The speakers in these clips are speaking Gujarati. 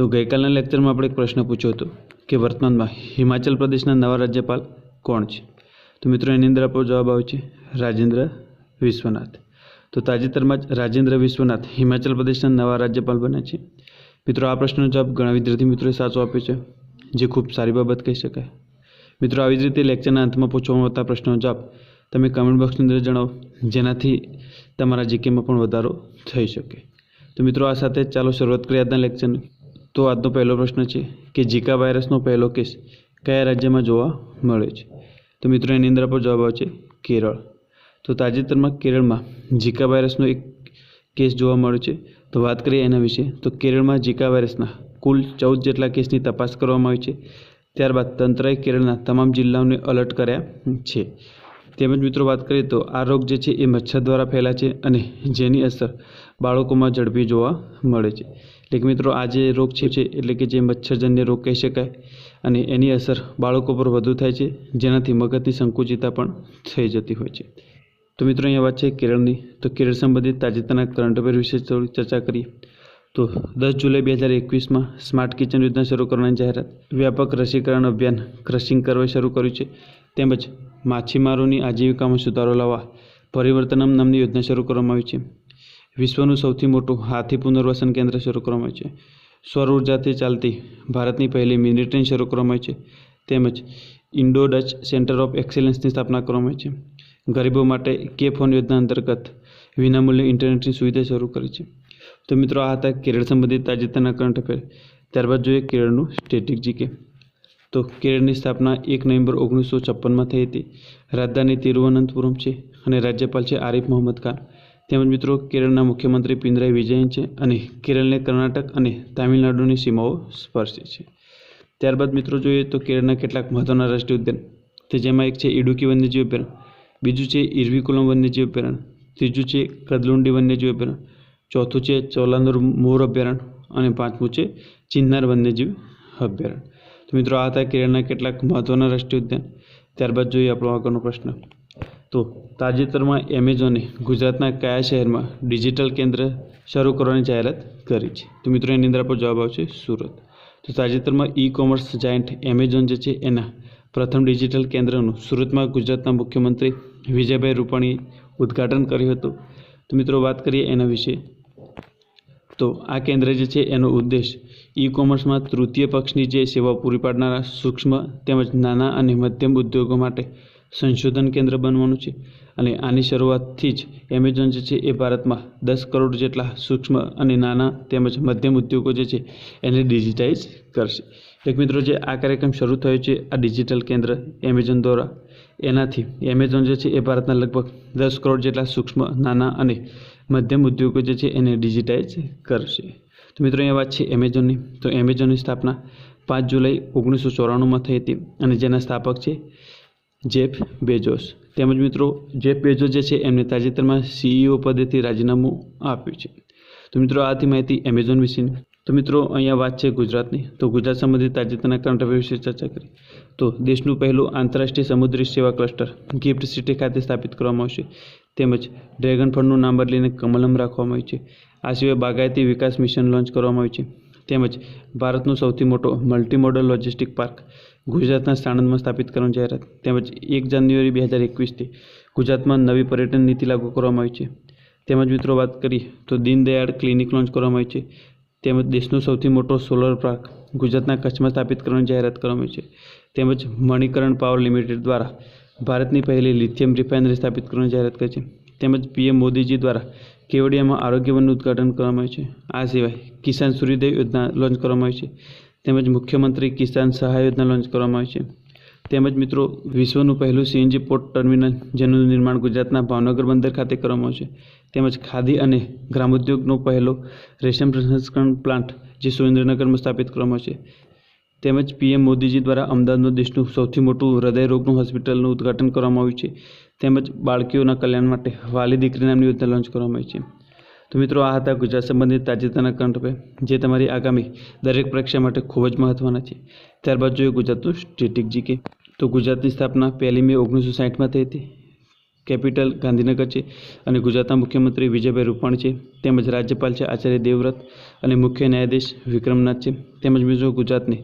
તો ગઈકાલના લેક્ચરમાં આપણે એક પ્રશ્ન પૂછ્યો હતો કે વર્તમાનમાં હિમાચલ પ્રદેશના નવા રાજ્યપાલ કોણ છે? તો મિત્રો, એની અંદર આપણો જવાબ આવે છે રાજેન્દ્ર વિશ્વનાથ. તો તાજેતરમાં જ રાજેન્દ્ર વિશ્વનાથ હિમાચલ પ્રદેશના નવા રાજ્યપાલ બન્યા છે. મિત્રો, આ પ્રશ્નનો જવાબ ઘણા વિદ્યાર્થી મિત્રોએ સાચો આપ્યો છે, જે ખૂબ સારી બાબત કહી શકાય. મિત્રો, આવી જ રીતે લેક્ચરના અંતમાં પૂછવામાં આવતા પ્રશ્નનો જવાબ તમે કમેન્ટ બોક્સની અંદર જણાવો, જેનાથી તમારા જીકેમાં પણ વધારો થઈ શકે. તો મિત્રો, આ સાથે ચાલો શરૂઆત કરીએ આજના લેક્ચરની. તો આજનો પહેલો પ્રશ્ન છે કે ઝીકા વાયરસનો પહેલો કેસ કયા રાજ્યમાં જોવા મળે છે? તો મિત્રો એની અંદર આપણો જવાબ આવે છે કેરળ. તો તાજેતરમાં કેરળમાં ઝીકા વાયરસનો એક કેસ જોવા મળ્યો છે. તો વાત કરીએ એના વિશે. તો કેરળમાં ઝીકા વાયરસના કુલ ચૌદ જેટલા કેસની તપાસ કરવામાં આવી છે. ત્યારબાદ તંત્રએ કેરળના તમામ જિલ્લાઓને અલર્ટ કર્યા છે. તેમજ મિત્રો વાત કરીએ તો આ રોગ જે છે એ મચ્છર દ્વારા ફેલાય છે અને જેની અસર બાળકોમાં ઝડપી જોવા મળે છે. એટલે કે મિત્રો આ જે રોગ છે એટલે કે જે મચ્છરજન્ય રોગ કહી શકાય અને એની અસર બાળકો પર વધુ થાય છે, જેનાથી મગજની સંકુચિતા પણ થઈ જતી હોય છે. તો મિત્રો અહીંયા વાત છે કેરળની. તો કેરળ સંબંધિત તાજેતરના કરંટ અફેર વિશે થોડી ચર્ચા કરીએ. તો દસ જુલાઈ બે હજાર એકવીસમાં સ્માર્ટ કિચન યોજના શરૂ કરવાની જાહેરાત. વ્યાપક રસીકરણ અભિયાન ક્રશિંગ કરવા શરૂ કર્યું છે. તેમજ માછીમારોની આજીવિકામાં સુધારો લાવવા પરિવર્તનમ નામની યોજના શરૂ કરવામાં આવી છે. વિશ્વનું સૌથી મોટું હાથી પુનર્વસન કેન્દ્ર શરૂ કરવામાં આવ્યું છે. સૌર ઉર્જાથી ચાલતી ભારતની પહેલી મિની ટ્રેન શરૂ કરવામાં આવી છે. તેમજ ઇન્ડો ડચ સેન્ટર ઓફ એક્સેલન્સની સ્થાપના કરવામાં આવી છે. ગરીબો માટે કે ફોન યોજના અંતર્ગત વિનામૂલ્ય ઇન્ટરનેટની સુવિધા શરૂ કરી છે. તો મિત્રો, આ હતા કેરળ સંબંધિત તાજેતરના કરંટ અફેર. ત્યારબાદ જોઈએ કેરળનું સ્ટેટિક જીકે. તો કેરળની સ્થાપના એક નવેમ્બર ઓગણીસો છપ્પનમાં થઈ હતી. રાજધાની તિરુવનંતપુરમ છે અને રાજ્યપાલ છે આરિફ મોહમ્મદ ખાન. તેમજ મિત્રો, કેરળના મુખ્યમંત્રી પિનરાઈ વિજયન છે અને કેરળને કર્ણાટક અને તામિલનાડુની સીમાઓ સ્પર્શે છે. ત્યારબાદ મિત્રો જોઈએ તો કેરળના કેટલાક મહત્ત્વના રાષ્ટ્રીય ઉદ્યાન, તે જેમાં એક છે ઇડુકી વન્યજીવ અભયારણ્ય બીજું છે ઇરવિકુલમ વન્યજીવ અભયારણ્ય ત્રીજું છે કદલુંડી વન્યજીવ અભયારણ્ય ચોથું છે ચોલાનુર મોર અભયારણ્ય અને પાંચમું છે ચિન્નાર વન્યજીવ અભયારણ્ય. તો મિત્રો આ હતા કેરળના કેટલાક મહત્ત્વના રાષ્ટ્રીય ઉદ્યાન. ત્યારબાદ જોઈએ આપણો આગળનો પ્રશ્ન. તો તાજેતરમાં એમેઝોને ગુજરાતના કયા શહેરમાં ડિજિટલ કેન્દ્ર શરૂ કરવાની જાહેરાત કરી છે? તો મિત્રો એની અંદર આપણો જવાબ આવશે સુરત. તો તાજેતરમાં ઈ કોમર્સ જાયન્ટ એમેઝોન જે છે એના પ્રથમ ડિજિટલ કેન્દ્રનું સુરતમાં ગુજરાતના મુખ્યમંત્રી વિજયભાઈ રૂપાણીએ ઉદ્ઘાટન કર્યું હતું. તો મિત્રો વાત કરીએ એના વિશે. તો આ કેન્દ્ર જે છે એનો ઉદ્દેશ ઈ કોમર્સમાં તૃતીય પક્ષની જે સેવાઓ પૂરી પાડનારા સૂક્ષ્મ તેમજ નાના અને મધ્યમ ઉદ્યોગો માટે સંશોધન કેન્દ્ર બનવાનું છે. અને આની શરૂઆતથી જ એમેઝોન જે છે એ ભારતમાં દસ કરોડ જેટલા સૂક્ષ્મ અને નાના તેમજ મધ્યમ ઉદ્યોગો જે છે એને ડિજિટાઇઝ કરશે. એક મિત્રો, જે આ કાર્યક્રમ શરૂ થયો છે, આ ડિજિટલ કેન્દ્ર એમેઝોન દ્વારા એનાથી એમેઝોન જે છે એ ભારતના લગભગ દસ કરોડ જેટલા સૂક્ષ્મ, નાના અને મધ્યમ ઉદ્યોગો જે છે એને ડિજિટાઇઝ કરશે. તો મિત્રો, અહીંયા વાત છે એમેઝોનની તો એમેઝોનની સ્થાપના પાંચ જુલાઈ ઓગણીસો ચોરાણુંમાં થઈ હતી અને જેના સ્થાપક છે જેફ બેજોસ તેમજ મિત્રો, જેફ બેજોસ જે છે એમને તાજેતરમાં સીઈઓ પદેથી રાજીનામું આપ્યું છે. તો મિત્રો, આથી માહિતી એમેઝોન વિશેની. તો મિત્રો, અહીંયા વાત છે ગુજરાતની. તો ગુજરાત સંબંધિત તાજેતરના કરંટ અફેર વિશે ચર્ચા કરી. તો દેશનું પહેલું આંતરરાષ્ટ્રીય સમુદ્રી સેવા ક્લસ્ટર, ગિફ્ટ સિટી ખાતે સ્થાપિત કરવામાં આવશે. તેમજ ડ્રેગન ફળનું નામ બદલીને કમલમ રાખવામાં આવ્યું છે. આ સિવાય બાગાયતી વિકાસ મિશન લોન્ચ કરવામાં આવ્યું છે. તેમજ ભારતનો સૌથી મોટો મલ્ટીમોડલ લોજિસ્ટિક પાર્ક, ગુજરાતના સાણંદમાં સ્થાપિત કરવાની જાહેરાત. તેમજ એક જાન્યુઆરી બે હજાર એકવીસથી ગુજરાતમાં નવી પર્યટન નીતિ લાગુ કરવામાં આવી છે. તેમજ મિત્રો, વાત કરીએ તો દીનદયાળ ક્લિનિક લોન્ચ કરવામાં આવી છે. તેમજ દેશનો સૌથી મોટો સોલર પાર્ક ગુજરાતના કચ્છમાં સ્થાપિત કરવાની જાહેરાત કરવામાં આવી છે. તેમજ મણિકરણ પાવર લિમિટેડ દ્વારા ભારતની પહેલી લિથિયમ રિફાઇનરી સ્થાપિત કરવાની જાહેરાત કરી છે. તેમજ પીએમ મોદીજી દ્વારા કેવડિયામાં આરોગ્ય વનનું ઉદ્ઘાટન કરવામાં આવ્યું છે. આ સિવાય કિસાન સૂર્યોદય યોજના લોન્ચ કરવામાં આવી છે. તેમજ મુખ્યમંત્રી કિસાન સહાય યોજના લોન્ચ કરવામાં આવી છે. તેમજ મિત્રો, વિશ્વનું પહેલું સીએનજી પોર્ટ ટર્મિનલ જેનું નિર્માણ ગુજરાતના ભાવનગર બંદર ખાતે કરવામાં આવશે. તેમજ ખાદી અને ગ્રામોદ્યોગનો પહેલો રેશમ પ્રસંસ્કરણ પ્લાન્ટ, જે સુરેન્દ્રનગરમાં સ્થાપિત કરવામાં આવશે. તેમજ પીએમ મોદીજી દ્વારા અમદાવાદનું દેશનું સૌથી મોટું હૃદય રોગનું હોસ્પિટલનું ઉદ્ઘાટન કરવામાં આવ્યું છે. તેમજ બાળકીઓના કલ્યાણ માટે વાલી દીકરી નામની યોજના લોન્ચ કરવામાં આવી છે. તો મિત્રો, આ હતા ગુજરાત સંબંધિત તાજેતરના કરંટ અફેર, જે તમારી આગામી દરેક પરીક્ષા માટે ખૂબ જ મહત્ત્વના છે. ત્યારબાદ જોઈએ ગુજરાતનું સ્ટેટિક જીકે. તો ગુજરાતની સ્થાપના પહેલી મે ઓગણીસો સાહીઠમાં થઈ હતી. કેપિટલ ગાંધીનગર છે અને ગુજરાતના મુખ્યમંત્રી વિજયભાઈ રૂપાણી છે. તેમજ રાજ્યપાલ છે આચાર્ય દેવવ્રત અને મુખ્ય ન્યાયાધીશ વિક્રમનાથ છે. તેમજ મિત્રો ગુજરાતની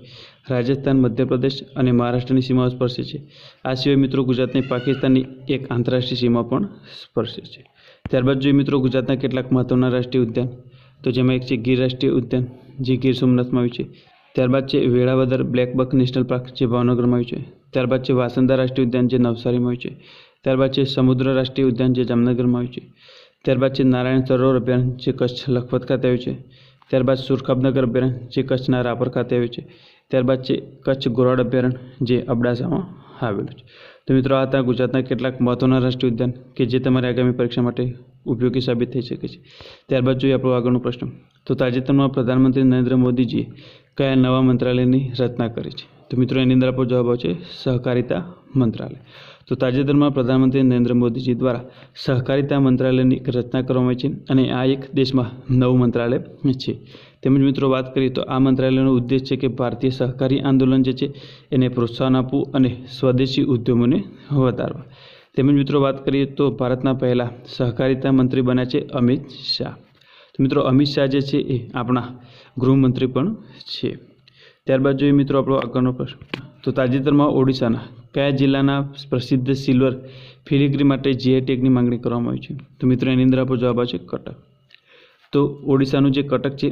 રાજસ્થાન, મધ્યપ્રદેશ અને મહારાષ્ટ્રની સીમાઓ સ્પર્શે છે. આ સિવાય મિત્રો ગુજરાતની પાકિસ્તાનની એક આંતરરાષ્ટ્રીય સીમા પણ સ્પર્શે છે. ત્યારબાદ જોઈએ મિત્રો ગુજરાતના કેટલાક મહત્ત્વના રાષ્ટ્રીય ઉદ્યાન. તો જેમાં એક છે ગીર રાષ્ટ્રીય ઉદ્યાન, જે ગીર સોમનાથમાં આવ્યું છે. ત્યારબાદ છે વેળાવદર બ્લેકબક નેશનલ પાર્ક, જે ભાવનગરમાં આવ્યું છે. ત્યારબાદ છે વાસંદા રાષ્ટ્રીય ઉદ્યાન જે નવસારીમાં હોય છે. ત્યારબાદ છે સમુદ્ર રાષ્ટ્રીય ઉદ્યાન જે જામનગરમાં હોય છે. ત્યારબાદ છે નારાયણ સરોવર અભયારણ્ય જે કચ્છ લખપત ખાતે આવ્યું છે. ત્યારબાદ સુરખાબનગર અભયારણ્ય જે કચ્છના રાપર ખાતે આવ્યું છે. ત્યારબાદ છે કચ્છ ગોરાડ અભયારણ્ય જે અબડાસામાં આવેલું છે. તો મિત્રો, આ હતા ગુજરાતના કેટલાક મહત્ત્વના રાષ્ટ્રીય ઉદ્યાન કે જે તમારી આગામી પરીક્ષા માટે ઉપયોગી સાબિત થઈ શકે છે. ત્યારબાદ જોઈએ આપણો આગળનો પ્રશ્ન. તો તાજેતરમાં પ્રધાનમંત્રી નરેન્દ્ર મોદીજીએ કયા નવા મંત્રાલયની રચના કરી છે? તો મિત્રો, એની અંદર આપણો જવાબ આવશે સહકારિતા મંત્રાલય. તો તાજેતરમાં પ્રધાનમંત્રી નરેન્દ્ર મોદીજી દ્વારા સહકારિતા મંત્રાલયની રચના કરવામાં આવી છે અને આ એક દેશમાં નવું મંત્રાલય છે. તેમજ મિત્રો, વાત કરીએ તો આ મંત્રાલયનો ઉદ્દેશ છે કે ભારતીય સહકારી આંદોલન જે છે એને પ્રોત્સાહન આપવું અને સ્વદેશી ઉદ્યમોને વધારવા. તેમજ મિત્રો, વાત કરીએ તો ભારતના પહેલાં સહકારિતા મંત્રી બન્યા છે અમિત શાહ. તો મિત્રો, અમિત શાહ જે છે એ આપણા ગૃહમંત્રી પણ છે. ત્યારબાદ જોઈએ મિત્રો આપણો આગળનો પ્રશ્ન. તો તાજેતરમાં ઓડિશાના કયા જિલ્લાના પ્રસિદ્ધ સિલ્વર ફિલિગ્રી માટે જીઆઈ ટેગની માંગણી કરવામાં આવી છે? તો મિત્રો એની અંદર આપણો જવાબ આવશે કટક. તો ઓડિશાનું જે કટક છે,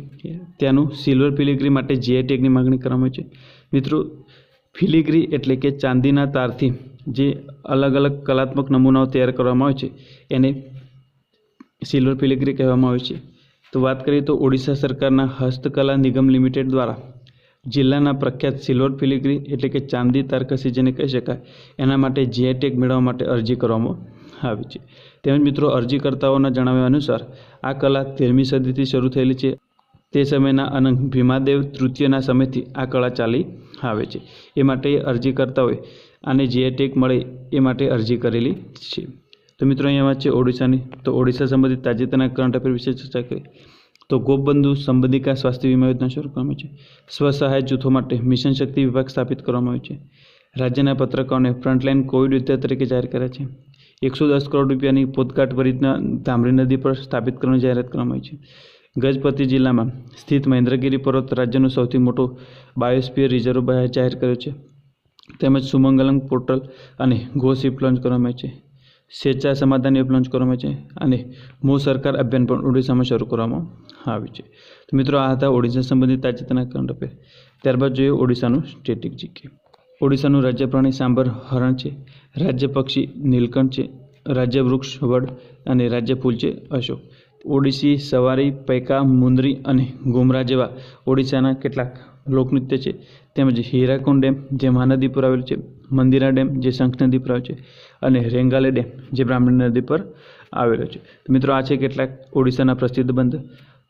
ત્યાંનું સિલ્વર ફિલિગ્રી માટે જીઆઈ ટેગની માંગણી કરવામાં આવી છે? મિત્રો, ફિલિગ્રી એટલે કે ચાંદીના તારથી જે અલગ અલગ કલાત્મક નમૂનાઓ તૈયાર કરવામાં આવે છે, એને સિલ્વર ફિલિગ્રી કહેવામાં આવે છે. તો વાત કરીએ તો ઓડિશા સરકારના હસ્તકલા નિગમ લિમિટેડ દ્વારા જિલ્લાના પ્રખ્યાત સિલ્વર ફિલિગ્રી એટલે કે ચાંદી તારકસી જેને કહી શકાય, એના માટે જીઆઈ ટેગ મેળવવા માટે અરજી કરવામાં આવી છે. તેમજ મિત્રો, અરજીકર્તાઓના જણાવ્યા અનુસાર, આ કલા તેરમી સદીથી શરૂ થયેલી છે. તે સમયના અનંત ભીમાદેવ તૃતીયના સમયથી આ કળા ચાલી આવે છે. એ માટે અરજીકર્તાઓએ આને જીઆઈ ટેગ મળે એ માટે અરજી કરેલી છે. તો મિત્રો, અહીંયા વાત છે ઓડિશાની. તો ઓડિશા સંબંધિત તાજેતરના કરંટ અફેર વિશે ચર્ચા કરી. તો ગોપબંધુ સંબંધિકા સ્વાસ્થ્ય વીમા યોજના શરૂ કરવામાં છે. સ્વસહાય જૂથો માટે મિશન શક્તિ વિભાગ સ્થાપિત કરવામાં આવ્યું છે. રાજ્યના પત્રકારોને ફ્રન્ટલાઇન કોવિડ યોદ્ધા તરીકે જાહેર કર્યા છે. એકસો દસ કરોડ રૂપિયાની પોતકાટ પરિયોજના ધામરી નદી પર સ્થાપિત કરવાની જાહેરાત કરવામાં આવી છે. ગજપતિ જિલ્લામાં સ્થિત મહેન્દ્રગીરી પર્વત રાજ્યનો સૌથી મોટો બાયોસ્ફિયર રિઝર્વ જાહેર કર્યો છે. તેમજ સુમંગલમ પોર્ટલ અને ગો શિપ લોન્ચ કરવામાં આવી છે. સ્વેચ્છા સમાધાન એપ લોન્ચ કરવામાં છે અને મો સરકાર અભિયાન પણ ઓડિશામાં શરૂ કરવામાં આવ્યું છે. તો મિત્રો, આ હતા ઓડિશા સંબંધિત તાજેતરના કરંટ અફેર ત્યારબાદ જોઈએ ઓડિશાનું સ્ટેટિક જીકે ઓડિશાનું રાજ્ય પ્રાણી સાંભર હરણ છે, રાજ્ય પક્ષી નીલકંઠ છે, રાજ્ય વૃક્ષ વડ અને રાજ્ય ફૂલ છે અશોક. ઓડિશી સવારી, પૈકા, મુંદરી અને ગુમરા જેવા ઓડિશાના કેટલાક લોકનૃત્ય છે. તેમજ હીરાકુંડ ડેમ, જે મહાનદી પર આવેલું છે, મંદિરા ડેમ, જે શંખ નદી પર આવેલું છે, અને રેંગાલે ડેમ, જે બ્રાહ્મણી નદી પર આવેલો છે. મિત્રો, આ છે કેટલાક ઓડિશાના પ્રસિદ્ધ બંધ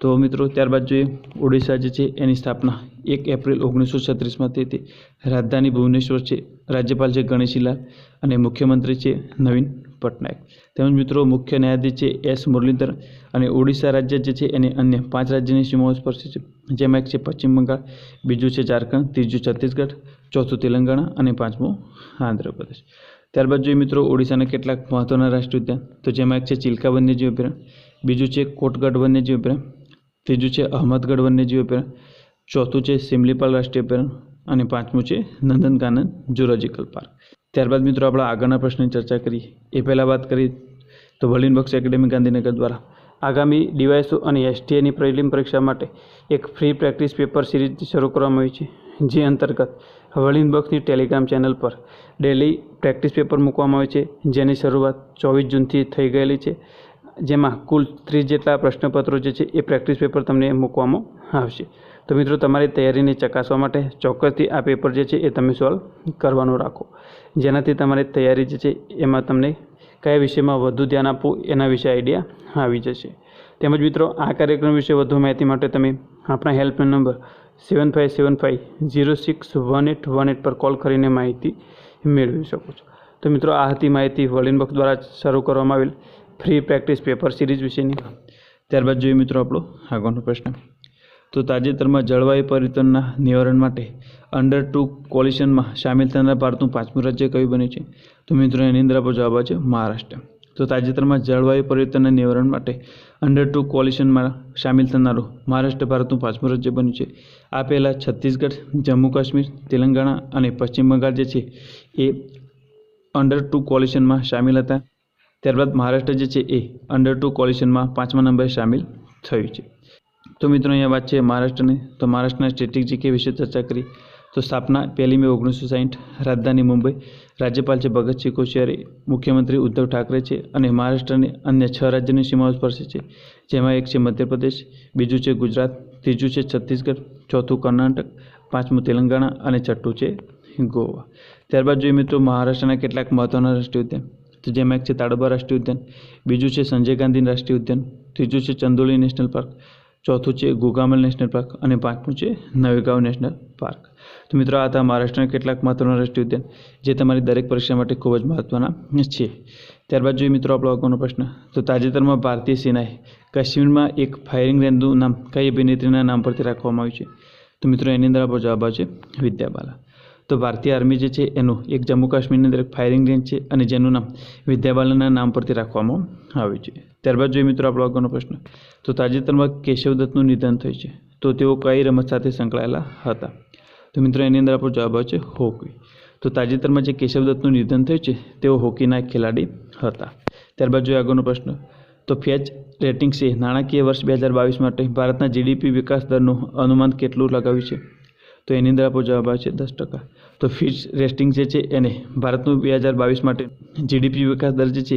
તો મિત્રો, ત્યારબાદ જોઈએ ઓડિશા જે છે એની સ્થાપના એક એપ્રિલ ઓગણીસો છત્રીસમાં થઈ હતી. રાજધાની ભુવનેશ્વર છે, રાજ્યપાલ છે ગણેશીલાલ અને મુખ્યમંત્રી છે નવીન પટનાયક. તેમજ મિત્રો, મુખ્ય ન્યાયાધીશ છે એસ મુરલીધર અને ઓડિશા રાજ્ય જે છે એને અન્ય પાંચ રાજ્યની સીમાઓ સ્પર્શે છે. જેમાં એક છે પશ્ચિમ બંગાળ, બીજું છે ઝારખંડ, ત્રીજું છત્તીસગઢ, ચોથું તેલંગાણા અને પાંચમું આંધ્રપ્રદેશ. ત્યારબાદ જોઈએ મિત્રો, ઓડિશાના કેટલાક મહત્ત્વના રાષ્ટ્રીય ઉદ્યાન. તો જેમાં એક છે ચિલ્કા વન્યજીવ અભયારણ્ય બીજું છે કોટગઢ વન્યજીવ અભયારણ્ય ત્રીજું છે અહમદગઢ વન્યજીવ અભયારણ્ય ચોથું છે સિમલીપાલ રાષ્ટ્રીય અભયારણ્ય અને પાંચમું છે નંદનકાનન જુલોજિકલ પાર્ક. ત્યારબાદ મિત્રો આપણે આગળના પ્રશ્નની ચર્ચા કરીએ એ પહેલાં વાત કરીએ તો વલિન બક્ષ એકેડેમી ગાંધીનગર દ્વારા. આગામી ડીવાયસો અને એસટીએની પ્રિલિમ પરીક્ષા માટે એક ફ્રી પ્રેક્ટિસ પેપર સિરીઝ શરૂ કરવામાં આવી છે, જે અંતર્ગત વલિન બક્ષની ટેલિગ્રામ ચેનલ પર ડેલી પ્રેક્ટિસ પેપર મૂકવામાં આવે છે, જેની શરૂઆત ચોવીસ જૂનથી થઈ ગયેલી છે. જેમાં કુલ ત્રીસ જેટલા પ્રશ્નપત્રો જે છે એ પ્રેક્ટિસ પેપર તમને મૂકવામાં આવશે. તો મિત્રો, તમારી તૈયારીને ચકાસવા માટે ચોક્કસથી આ પેપર જે છે એ તમે સોલ્વ કરવાનું રાખો. જેનાથી તમારી તૈયારી જે છે એમાં તમને કયા વિષયમાં વધુ ધ્યાન આપવું એના વિશે આઈડિયા આવી જશે. તેમજ મિત્રો, આ કાર્યક્રમ વિશે વધુ માહિતી માટે તમે આપણા helpline number seven five seven five zero six one eight one eight પર કોલ કરીને માહિતી મેળવી શકો છો. તો મિત્રો, આ હતી માહિતી વર્લિન બોક્સ દ્વારા શરૂ કરવામાં આવેલ. ફ્રી પ્રેક્ટિસ પેપર સિરીઝ વિશેની. ત્યારબાદ જોઈએ મિત્રો આપણો આગળનો પ્રશ્ન. તો તાજેતરમાં જળવાયુ પરિવર્તનના નિવારણ માટે અંડર ટુ કોલિશનમાં સામેલ થનાર ભારતનું પાંચમું રાજ્ય કયું બન્યું છે? તો મિત્રો એની અંદર આપણો જવાબ છે મહારાષ્ટ્ર. તો તાજેતરમાં જળવાયુ પરિવર્તનના નિવારણ માટે અંડર ટુ કોલિશનમાં સામેલ થનારું મહારાષ્ટ્ર ભારતનું પાંચમું રાજ્ય બન્યું છે. આ પહેલાં છત્તીસગઢ, જમ્મુ કાશ્મીર, તેલંગાણા અને પશ્ચિમ બંગાળ જે છે એ અંડર ટુ કોલિશનમાં સામેલ હતા. ત્યારબાદ મહારાષ્ટ્ર જે છે એ અંડર ટુ કોલિશનમાં પાંચમા નંબરે સામેલ થયું છે. તો મિત્રો અહીંયા વાત છે મહારાષ્ટ્રની. તો મહારાષ્ટ્રના સ્ટેટિક જીકે વિશે ચર્ચા કરી. તો સ્થાપના પહેલી મે ઓગણીસો સાહીઠ, રાજધાની મુંબઈ. રાજ્યપાલ છે ભગતસિંહ કોશિયારી, મુખ્યમંત્રી ઉદ્ધવ ઠાકરે છે અને મહારાષ્ટ્રની અન્ય છ રાજ્યની સીમાઓ સ્પર્શે છે જેમાં એક છે મધ્યપ્રદેશ, બીજું છે ગુજરાત, ત્રીજું છે છત્તીસગઢ, ચોથું કર્ણાટક, પાંચમું તેલંગાણા અને છઠ્ઠું છે ગોવા. ત્યારબાદ જોઈએ મિત્રો મહારાષ્ટ્રના કેટલાક મહત્ત્વના રાષ્ટ્રીય ઉદ્યાન. તો જેમાં એક છે તાડોબા રાષ્ટ્રીય ઉદ્યાન, બીજું છે સંજય ગાંધી રાષ્ટ્રીય ઉદ્યાન, ત્રીજું છે ચંદોલી નેશનલ પાર્ક, ચોથું છે ગુગામલ નેશનલ પાર્ક અને પાંચમું છે નવેગાંવ નેશનલ પાર્ક. તો મિત્રો, આ હતા મહારાષ્ટ્રના કેટલાક મહત્વના રાષ્ટ્રીય ઉદ્યાન, જે તમારી દરેક પરીક્ષા માટે ખૂબ જ મહત્વના છે. ત્યારબાદ જોઈએ મિત્રો આપણો આગળનો પ્રશ્ન. તો તાજેતરમાં ભારતીય સેનાએ કાશ્મીરમાં એક ફાયરિંગ રેન્જનું નામ, કઈ અભિનેત્રીના નામ પરથી રાખવામાં આવ્યું છે? તો મિત્રો, એની અંદર આપણો જવાબ આવશે વિદ્યા બાલા તો ભારતીય આર્મી જે છે, એનું એક જમ્મુ કાશ્મીરની અંદર એક ફાયરિંગ રેન્જ છે અને જેનું નામ વિદ્યાબાલનના નામ પરથી રાખવામાં આવ્યું છે. ત્યારબાદ જોઈએ મિત્રો આપણો આગળનો પ્રશ્ન. તો તાજેતરમાં કેશવદત્તનું નિધન થયું છે. તો તેઓ કઈ રમત સાથે સંકળાયેલા હતા? તો મિત્રો એની અંદર આપણો જવાબ આવે છે હોકી. તો તાજેતરમાં જે કેશવદત્તનું નિધન થયું છે, તેઓ હોકીના ખેલાડી હતા. ત્યારબાદ જોઈએ આગળનો પ્રશ્ન. તો ફેચ રેટિંગ્સે નાણાકીય વર્ષ બે હજાર બાવીસ માટે ભારતના જીડીપી વિકાસ દરનું અનુમાન કેટલું લગાવ્યું છે? તો એની અંદર આપણો જવાબ આવે છે દસ ટકા. તો ફિચ રેસ્ટિંગ જે છે એને, ભારતનું બે હજાર બાવીસ માટે જીડીપી વિકાસ દર જે છે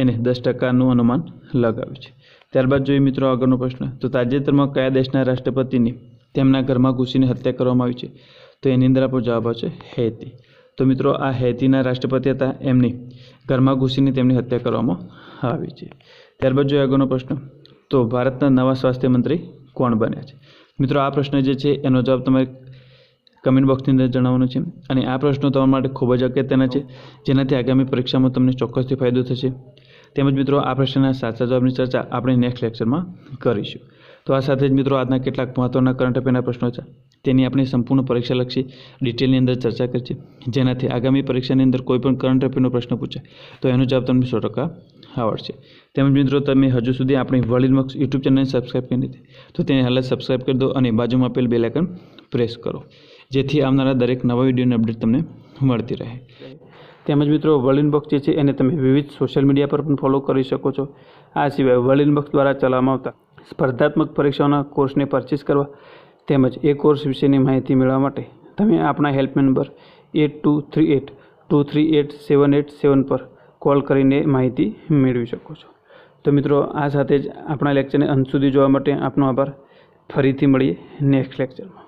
એને દસ ટકાનું અનુમાન લગાવ્યું છે. ત્યારબાદ જોઈએ મિત્રો આગળનો પ્રશ્ન, તો તાજેતરમાં કયા દેશના રાષ્ટ્રપતિની તેમના ઘરમાં ઘૂસીને હત્યા કરવામાં આવી છે? તો એની અંદર આપણો જવાબ આવશે હૈતી. તો મિત્રો આ હૈતીના રાષ્ટ્રપતિ હતા, એમની ઘરમાં ઘૂસીને તેમની હત્યા કરવામાં આવી છે. ત્યારબાદ જોઈએ આગળનો પ્રશ્ન, તો ભારતના નવા સ્વાસ્થ્ય મંત્રી કોણ બન્યા છે? મિત્રો આ પ્રશ્ન જે છે એનો જવાબ તમારે કમેન્ટ બોક્સની અંદર જણાવવાનો છે. અને આ પ્રશ્નો તમારા માટે ખૂબ જ અગત્યના છે, જેનાથી આગામી પરીક્ષામાં તમને ચોક્કસથી ફાયદો થશે. તેમજ મિત્રો, આ પ્રશ્નના સાચા જવાબની ચર્ચા આપણે નેક્સ્ટ લેક્ચરમાં કરીશું. તો આ સાથે જ મિત્રો, આજના કેટલાક મહત્ત્વના કરંટ અફેરના પ્રશ્નો છે. તેની આપણે સંપૂર્ણ પરીક્ષાલક્ષી ડિટેલની અંદર ચર્ચા કરી જેનાથી આગામી પરીક્ષાની અંદર કોઈ પણ કરંટ અફેરનો પ્રશ્ન પૂછાય તો એનો જવાબ તમને સો ટકા આવડશે. તેમજ મિત્રો, તમે હજુ સુધી આપણી વર્લ્ડ મક્સ યુટ્યુબ ચેનલને સબસ્ક્રાઈબ કરી નથી, તો તેને હાલ સબસ્ક્રાઈબ કરી દો અને બાજુમાં આપેલ બેલાઇકન પ્રેસ કરો. જેથી આવનારા દરેક નવા વિડીયોની અપડેટ તમને મળતી રહે. તેમજ મિત્રો, વર્લ્ડ ઇનબોક્સ જે છે એને તમે વિવિધ સોશિયલ મીડિયા પર પણ ફોલો કરી શકો છો. આ સિવાય વર્લ્ડ ઇનબોક્સ દ્વારા ચલાવવામાં આવતા સ્પર્ધાત્મક પરીક્ષાઓના કોર્સને પરચેસ કરવા તેમજ એ કોર્સ વિશેની માહિતી મેળવવા માટે તમે આપણા helpline number eight two three eight two three eight seven eight seven પર કોલ કરીને માહિતી મેળવી શકો છો. તો મિત્રો, આ સાથે જ આપણા લેક્ચરને અંત સુધી જોવા માટે આપનો આભાર. ફરીથી મળીએ નેક્સ્ટ લેક્ચરમાં.